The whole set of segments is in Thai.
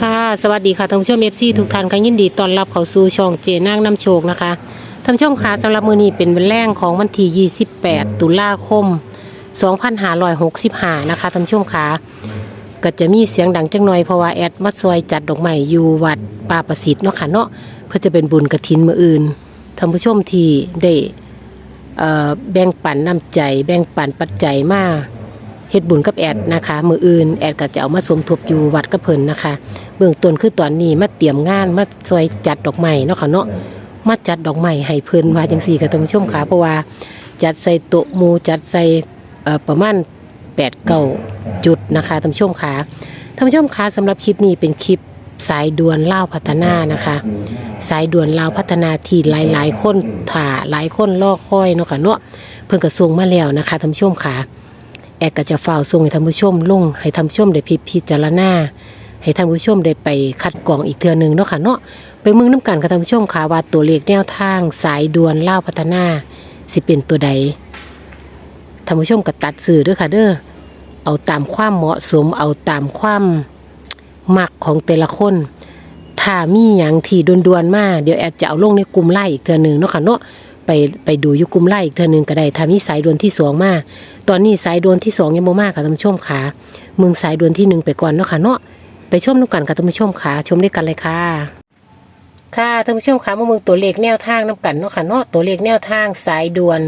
ค่ะสวัสดีค่ะท่านผู้ชมเอฟซีทุกท่านก็ยินดีต้อนรับเข้าสู่ช่องเจนางน้ำโชคนะคะท่านผู้ชมค่ะสำหรับมือนี้เป็นวันแรกของวันที่28 ตุลาคม 2565 นะคะท่านผู้ชมค่ะก็จะมีเสียงดังจังหน่อยเพราะว่าแอดมัดซอยจัดดอกไม้อยู่วัดป่าประสิทธิ์เนาะค่ะเนาะเพื่อจะเป็นบุญกระถินมืออื่นท่านผู้ชมที่ได้เอ่อแบ่งปันน้ำใจ แบ่งปันปัจจัยมา เฮ็ดบุญกับแอดนะคะ มืออื่นแอดก็จะเอามาสมทบอยู่วัดกระเพิ่นนะคะ เบื้องต้นคือตอนนี้มาเตรียมงานมาช่วยจัดดอกไม้เนาะค่ะเนาะมาจัดดอกไม้ให้เพิ่นว่าจังซี่ค่ะท่านผู้ชมค่ะเพราะว่าจัดใส่โต๊ะหมู่จัดใส่เอ่อประมาณ8เก้าจุดนะคะท่านผู้ชมค่ะท่านผู้ชมค่ะสำหรับคลิปนี้เป็นคลิปสายด่วนเล่าวพัฒนานะคะ สายด่วนลาวพัฒนาที่หลาย ๆ คนถ่าหลายคนรอคอยเนาะค่ะเนาะเพิ่นก็ส่งมาแล้วนะคะท่านผู้ชมค่ะ แอดก็จะฝ่าวส่งให้ท่านผู้ชมลงให้ท่านผู้ชมได้พิพิจารณาให้ท่านผู้ชมได้ไปคัดกรองอีกเทื่อหนึงเนาะค่ะเนาะไปมืองน้ำกันกับท่านผู้ชมค่ะว่าตัวเลขแนวทางสายด่วนเล่าพัฒนา สิเป็นตัวใดท่านผู้ชมก็ตัดสื่อด้วยค่ะเด้อเอาตามความเหมาะสม เอาตามความมักของแต่ละคนถ้ามีอย่างที่ดวนๆมาเดี๋ยวแอดจะเอาลงในกลุ่มไล่อีกเทื่อหนึงเนาะค่ะเนาะ ไปไปดูยู่กลุ่มไล่อีกเทื่อนึงก็ได้ถ้ามีสายด่วนที่สองมาตอนนี้สายด่วนที่สองยังบ่มากค่ะท่านผู้ชมค่ะมึงสายด่วนที่หนึ่งไปก่อนเนาะค่ะเนาะไปชมน้ำกันค่ะท่านผู้ชมค่ะชมด้วยกันเลยค่ะ ค่ะท่านผู้ชมค่ะมาเมืองตัวเลขแนวทางน้ำกันเนาะค่ะเนาะตัวเลขแนวทางสายด่วน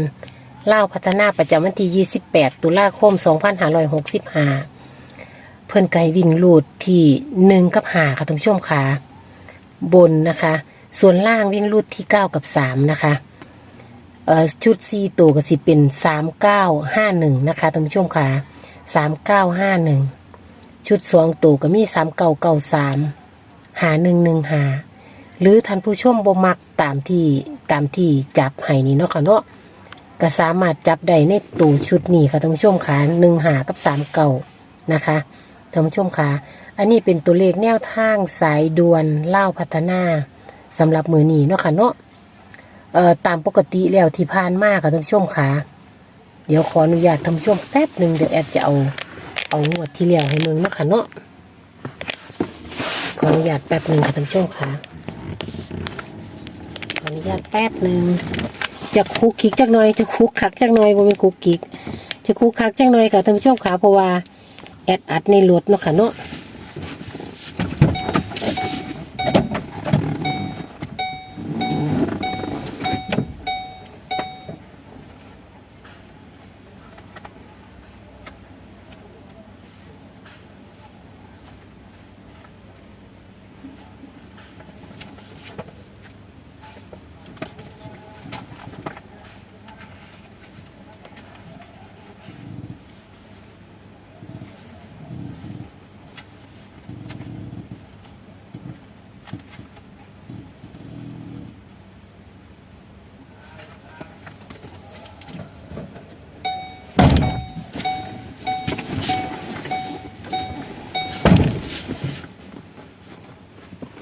เล่าพัฒนาประจำวันที่28 ตุลาคม 2565 เพิ่นไก่วิ่งลูดที่หนึ่งกับหาค่ะท่านผู้ชมค่ะ บนนะคะ ส่วนล่างวิ่งลูดที่ 9 กับ 3 นะคะ เอ่อชุดซีตัวก็สิเป็นสามเก้าห้าหนึ่งนะคะท่านผู้ชมค่ะสามเก้าห้าหนึ่งชุดสองตัวก็มีสามเก้าเก้าสามหาหนึ่งหนึ่งหาหรือท่านผู้ชมบ่มักตามที่ตามที่จับให้นี่เนาะค่ะเนาะก็สามารถจับได้ในตัวชุดนี้ค่ะท่านผู้ชมค่ะหนึ่งหากับสามเก้านะคะท่านผู้ชมค่ะอันนี้เป็นตัวเลขแนวทางสายด่วนเล่าพัฒนาสำหรับมือนี้เนาะค่ะเนาะ เอ่อตามปกติแล้วที่ผ่านมาค่ะท่านผู้ชมค่ะเดี๋ยวขออนุญาตท่านผู้ชมแป๊บหนึ่งเดี๋ยวแอดจะเอาเอางวดที่แล้วให้มึงนาะค่ะเนาะขออนุญาตแป๊บหนึ่งค่ะท่านผู้ชมค่ะขออนุญาตแป๊บหนึ่งจะคุกคิกจักหน่อยจะคุกคักจักหน่อยบ่เป็นคุกคิกจะคุกคักจักหน่อยค่ะท่านผู้ชมค่ะเพราะว่าแอดอัดในรถเนาะค่ะเนาะ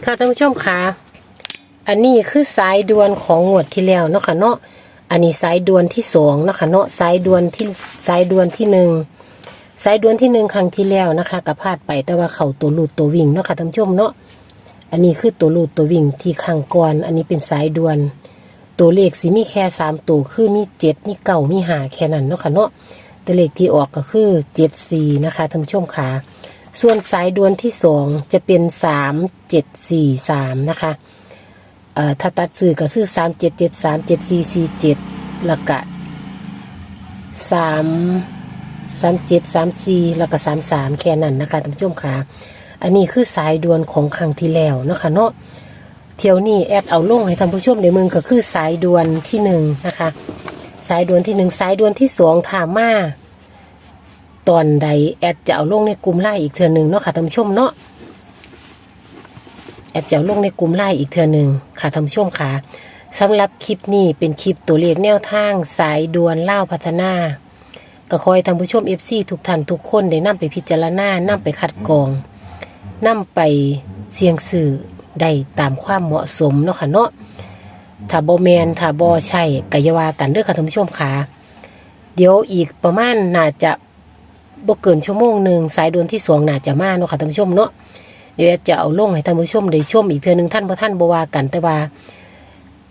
ค่ะท่านผู้ชมค่ะอันนี้คือสายด่วนของงวดที่แล้วเนาะค่ะเนาะอันนี้สายด่วนที่สองเนาะค่ะเนาะสายด่วนที่สายด่วนที่หนึ่งสายด่วนที่หนึ่งครั้งที่แล้วนะคะกับพลาดไปแต่ว่าเขาตัวลูดตัววิ่งเนาะค่ะท่านผู้ชมเนาะอันนี้คือตัวลูดตัววิ่งที่ครั้งก่อน อันนี้เป็นสายด่วน ตัวเลขสิมีแค่สามตัวคือมีเจ็ดมีเก้ามีหาแค่นั้นเนาะค่ะเนาะแต่เลขที่ออกก็คือเจ็ดสี่นะคะท่านผู้ชมค่ะ ส่วนสายด่วนที่สองจะเป็นสามเจ็ดสี่สามนะคะเอ่อถ้าตัดสื่อก็คือสามเจ็ดเจ็ดสามเจ็ดสี่สี่เจ็ดแล้วก็สามสามเจ็ดสามสี่แล้วก็สามสามแค่นั้นนะคะท่านผู้ชมค่ะ อันนี้คือสายด่วนของครั้งที่แล้วนะคะเนาะเที่ยวนี้แอดเอาลงให้ท่านผู้ชมในมืองก็คือสายด่วนที่หนึ่งนะคะ สายด่วนที่หนึ่งสายด่วนที่สองถามมา ตอนใดแอดจะเอาลงในกลุ่มไล่อีกเทือหนึ่งเนาะค่ะท่านผู้ชมเนาะแอดจะเอาลงในกลุ่มไล่อีกเทือหนึ่งค่ะท่านผู้ชมค่ะสำหรับคลิปนี้เป็นคลิปตัวเลขแนวทาง สายดวนเล่าพัฒนาก็ขอให้ท่านผู้ชมเอฟซีทุกท่านทุกคนได้นำไปพิจารณานำไปคัดกรองนำไปเสียงสื่อได้ตามความเหมาะสมเนาะค่ะเนาะถ้าบอแมนถ้าบอใช่กอยาวากันเด้อค่ะท่านผู้ชมค่ะ เดี๋ยวอีกประมาณน่าจะ บ่เกินชั่วโมงหนึ่งสายด่วนที่สองน่าจะมาเนาะค่ะท่านผู้ชมเนาะเดี๋ยวแอดจะเอาลงให้ท่านผู้ชมได้ชมอีกเทือหนึงท่านบ่ท่านบว่ากันแต่ว่า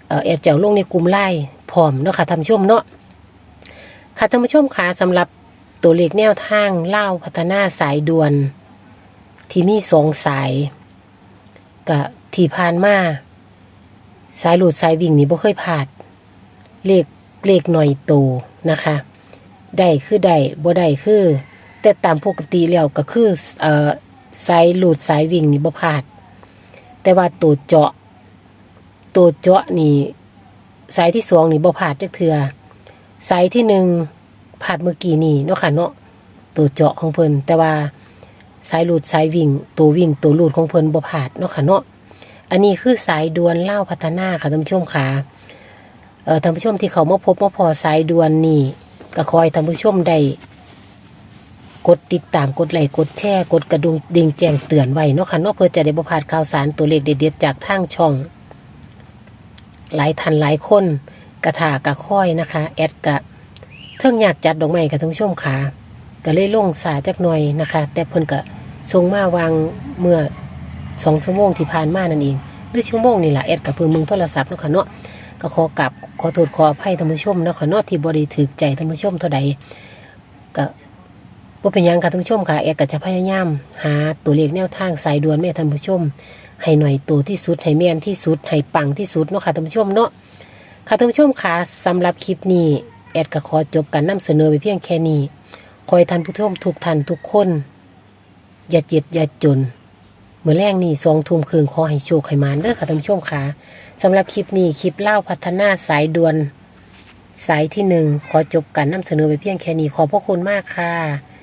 เอ่อแอดจะเอาลงในกลุ่มไลน์พร้อมเนาะค่ะท่านผู้ชมเนาะค่ะท่านผู้ชมค่ะสำหรับตัวเลขแนวทางเล่าพัฒนาสายด่วน ที่มีสองสายกับที่ผ่านมาสายหลุดสายวิ่งนี่บ่เคยพลาดเลขเลขหน่อยโตนะคะ ได้คือได้บ่ได้คือ แต่ตามปกติแล้วก็คือเอ่อสายหลุดสายวิ่งนี่บ่พลาด แต่ว่าตัวเจาะ ตัวเจาะนี่สายที่สองนี่บ่พลาดจักเทือสายที่หนึ่งพลาดเมื่อกี้นี่เนาะค่ะเนาะตัวเจาะของเพิ่นแต่ว่าสายหลุดสายวิ่ง ตัววิ่งตัวหลุดของเพิ่นบ่พลาดเนาะค่ะเนาะอันนี้คือสายดวนเล่าพัฒนาค่ะท่านผู้ชมค่ะเอ่อท่านผู้ชมที่เขามาพบมาพอสายดวนนี่ก็คอยท่านผู้ชมได้ กดติดตามกดไลค์กดแชร์กดกระดุงดิ่งแจ้งเตือนไว้เนาะค่ะเนาะเพื่อจะได้บ่พลาดข่าวสารตัวเลขเด็ดๆจากทางช่อง หลายทันหลายคนกระถากระค่อยนะคะ แอดกะเทิงอยากจัดดอกไม้ค่ะท่านผู้ชมค่ะก็เลยลงสาจักหน่อยนะคะ แต่เพิ่นก็ส่งมาวางเมื่อสองชั่วโมงที่ผ่านมานั่นเองหรือชั่วโมงนี่แหละแอดกับเพิ่งมึงโทรศัพท์เนาะค่ะเนาะก็ขอกลับขอโทษขออภัยท่านผู้ชมเนาะค่ะเนาะที่บริถึกใจท่านผู้ชมเท่าใดก็ บ่เป็นยังค่ะท่านผู้ชมค่ะแอดก็จะพยายามหาตัวเลขแนวทางสายด่วนแม่ท่านผู้ชม ให้หน่อยตัวที่สุดให้แม่นที่สุดให้ปังที่สุดเนาะค่ะท่านผู้ชมเนาะค่ะท่านผู้ชมค่ะสำหรับคลิปนี้แอดก็ขอจบการนำเสนอไปเพียงแค่นี้ขอให้ท่านผู้ชมทุกท่านทุกคน อย่าเจ็บอย่าจนเมื่อแรงนี่สองทุ่มคืนขอให้โชคให้มานเด้อค่ะท่านผู้ชมค่ะสำหรับคลิปนี้คลิปเล่าพัฒนาสายด่วน สายที่หนึ่งขอจบการนำเสนอไปเพียงแค่นี้ขอบพระคุณมากค่ะ